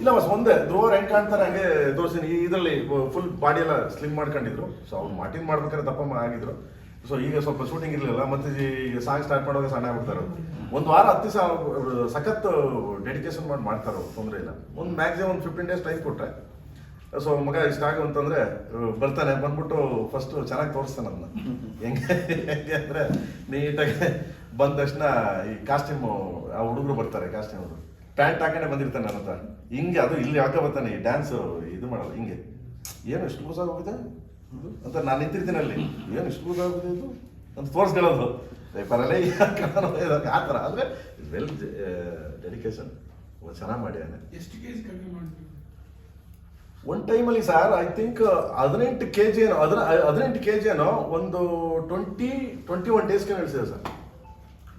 ಇಲ್ಲ, ಬಸ್ ಒಂದೇ, ಧ್ರುವ ಹೆಂಗ್ ಕಾಣ್ತಾರೆ ಹಂಗೆ ತೋರಿಸ್ತೀನಿ. ಈ ಇದರಲ್ಲಿ ಫುಲ್ ಬಾಡಿ ಎಲ್ಲ ಸ್ಲಿಮ್ ಮಾಡ್ಕೊಂಡಿದ್ರು. ಸೊ ಅವ್ರು ಮಾರ್ಟಿನ್ ಮಾಡ್ಬೇಕಾದ್ರೆ ದಪ್ಪ ಮಾ- ಆಗಿದ್ರು. ಸೊ ಈಗ ಸ್ವಲ್ಪ ಶೂಟಿಂಗ್ ಇರಲಿಲ್ಲ. ಮತ್ತೆ ಈಗ ಸಾಂಗ್ ಸ್ಟಾರ್ಟ್ ಮಾಡುವಾಗ ಸಣ್ಣ ಆಗ್ಬಿಡ್ತಾರೆ ಒಂದು ವಾರ ಹತ್ತು ದಿವಸ ಸಖತ್ ಡೆಡಿಕೇಶನ್ ಮಾಡಿ ಮಾಡ್ತಾರೆ ತೊಂದರೆ ಇಲ್ಲ. ಒಂದು ಮ್ಯಾಕ್ಸಿಮಮ್ ಒಂದು ಫಿಫ್ಟೀನ್ ಡೇಸ್ ಟೈಮ್ ಕೊಟ್ಟರೆ ಸೊ ಮಗ ಇಷ್ಟ ಆಗು ಅಂತಂದ್ರೆ ಬರ್ತಾನೆ. ಬಂದ್ಬಿಟ್ಟು ಫಸ್ಟ್ ಚೆನ್ನಾಗಿ ತೋರಿಸ್ತಾನೆ ಅದನ್ನ ಹೆಂಗೆ ಹೆಂಗೆ ಅಂದ್ರೆ ನೀಟಾಗಿ ಬಂದ ತಕ್ಷಣ ಈ ಕಾಸ್ಟ್ಯೂಮ್ ಆ ಹುಡುಗರು ಬರ್ತಾರೆ ಕಾಸ್ಟ್ಯೂಮ್ ಪ್ಯಾಂಟ್ ಹಾಕೊಂಡೆ ಬಂದಿರ್ತಾನೆ ನನ್ನ ಹತ್ರ. ಹಿಂಗೆ ಅದು ಇಲ್ಲಿ ಹಾಕೋ ಬರ್ತಾನೆ ಈ ಡ್ಯಾನ್ಸ್ ಇದು ಮಾಡಲ್ಲ ಹಿಂಗೆ. ಏನು ಇಷ್ಟು ಲೂಸ್ ಹೋಗಿದೆ? ಅಂತ ನಾನು ನಿಂತಿರ್ತೀನಿ ಅಲ್ಲಿ. ಏನು ಇಷ್ಟು ಲೂಸ್ ಹೋಗಿದೆ ಇದು? ಅಂತ ತೋರಿಸ್ಕೊಳ್ಳೋದು. ಪೇಪರಲ್ಲೇ ಆ ಥರ. ಅಂದರೆ ವೆಲ್ ಡೆಡಿಕೇಶನ್ ಚೆನ್ನಾಗಿ ಮಾಡ್ಯಾನೆ ಎಷ್ಟು ಕಡಿಮೆ ಮಾಡ್ಬೇಕು? ಒನ್ ಟೈಮಲ್ಲಿ ಸರ್ ಐ ಥಿಂಕ್ ಹದಿನೆಂಟು ಕೆ ಜಿ ಏನೋ ಅದರ ಹದಿನೆಂಟು ಕೆ ಜಿ ಏನೋ ಒಂದು ಟ್ವೆಂಟಿ ಟ್ವೆಂಟಿ ಒನ್ ಡೇಸ್ಗೆ ಇಳಿಸಿದೆ ಸರ್.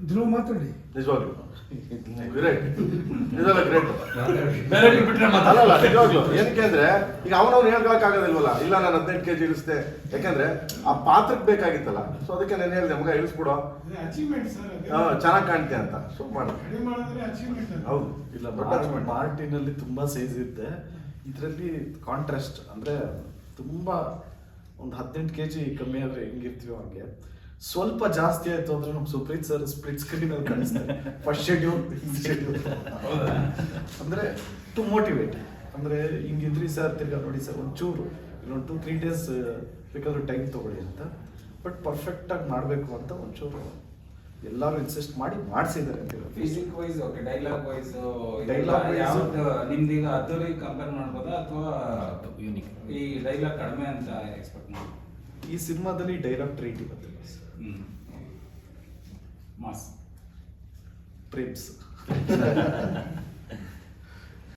ಧ್ರುವ ಮಾತಾಡಿ ನಿಜವಾಗ್ಲು. ಗ್ರೇಟ್ ನಿಜವಾಗ್ಲೂ ಗ್ರೇಟ್ ಬೇರೆ ಬಿಟ್ರೆ ಅಲ್ಲಲ್ಲ ನಿಜವಾಗ್ಲು. ಏನಕ್ಕೆ ಅಂದ್ರೆ ಈಗ ಅವನವ್ನು ಹೇಳ್ಕೊಳಕ್ ಆಗೋದಿಲ್ವಲ್ಲ? ಇಲ್ಲ ನಾನು ಹದಿನೆಂಟು ಕೆಜಿ ಇಳಿಸ್ದೆ. ಯಾಕಂದ್ರೆ ಆ ಪಾತ್ರಕ್ಕೆ ಬೇಕಾಗಿತ್ತಲ್ಲ. ಸೊ ಅದಕ್ಕೆ ನಾನು ಹೇಳಿದೆ ಮಗ ಇಳಿಸ್ಬಿಡೋ. ಅಚೀವ್ಮೆಂಟ್ ಸರ್ ಚೆನ್ನಾಗಿ ಕಾಣ್ತೆ ಅಂತ. ಸೊ ಮಾಡಿ. ಹೌದು. ಇಲ್ಲ ದೊಡ್ಡ ಪಾರ್ಟಿನಲ್ಲಿ ಮಾರ್ಟಿನಲ್ಲಿ ತುಂಬಾ ಸೈಜ್ ಇದೆ ಇದರಲ್ಲಿ ಕಾಂಟ್ರಾಸ್ಟ್ ಅಂದ್ರೆ ತುಂಬಾ ಒಂದು ಹದಿನೆಂಟು ಕೆಜಿ ಕಮ್ಮಿ ಆದ್ರೆ ಹೆಂಗಿರ್ತೀವೋ ಹಂಗೆ. ಸ್ವಲ್ಪ ಜಾಸ್ತಿ ಆಯ್ತು ಅಂದ್ರೆ ನಮ್ಮ ಸುಪ್ರೀತ್ ಸರ್ ಸ್ಪ್ಲಿಟ್ ಸ್ಕ್ರೀನ್ ಅಲ್ಲಿ ಕಾಣಿಸ್ತಾರೆ. ಫಸ್ಟ್ ಶೆಡ್ಯೂಲ್ ಶೆಡ್ಯೂಲ್ ಅಂದ್ರೆ ಟು ಮೋಟಿವೇಟ್ ಅಂದ್ರೆ ಹಿಂಗಿದ್ರಿ ಸರ್ ತಿರ್ಗಾ ನೋಡಿ ಸರ್ ಒಂಚೂರು ಇನ್ನೊಂದು ಟೂ ತ್ರೀ ಡೇಸ್ ಬೇಕಾದ್ರೆ ಟೈಮ್ ತಗೊಳ್ಳಿ ಅಂತ. ಬಟ್ ಪರ್ಫೆಕ್ಟ್ ಆಗಿ ಮಾಡಬೇಕು ಅಂತ ಒಂಚೂರು ಎಲ್ಲರೂ ಇನ್ಸಿಸ್ಟ್ ಮಾಡಿ ಮಾಡಿಸಿದ್ದಾರೆ ಅಂತ. Physique wise okay dialogue wise dialogue wise- ನಿಮ್ದು ಈಗ ಅದ್ದೂರಿ ಕಂಪೇರ್ ಮಾಡ್ಬೋದಾ ಅಥವಾ ಯೂನಿಕ್ ಈ ಡೈಲಾಗ್ ಕಡಿಮೆ ಅಂತ ಎಕ್ಸ್ಪೆಕ್ಟ್ ಮಾಡಿ ಈ ಸಿನಿಮಾದಲ್ಲಿ ಡೈಲಾಗ್ ಟ್ರೀಟ್ ಇರುತ್ತೆ ಹ್ಮ್ ಮಾಸ್ ಪ್ರೇಮ್ಸ್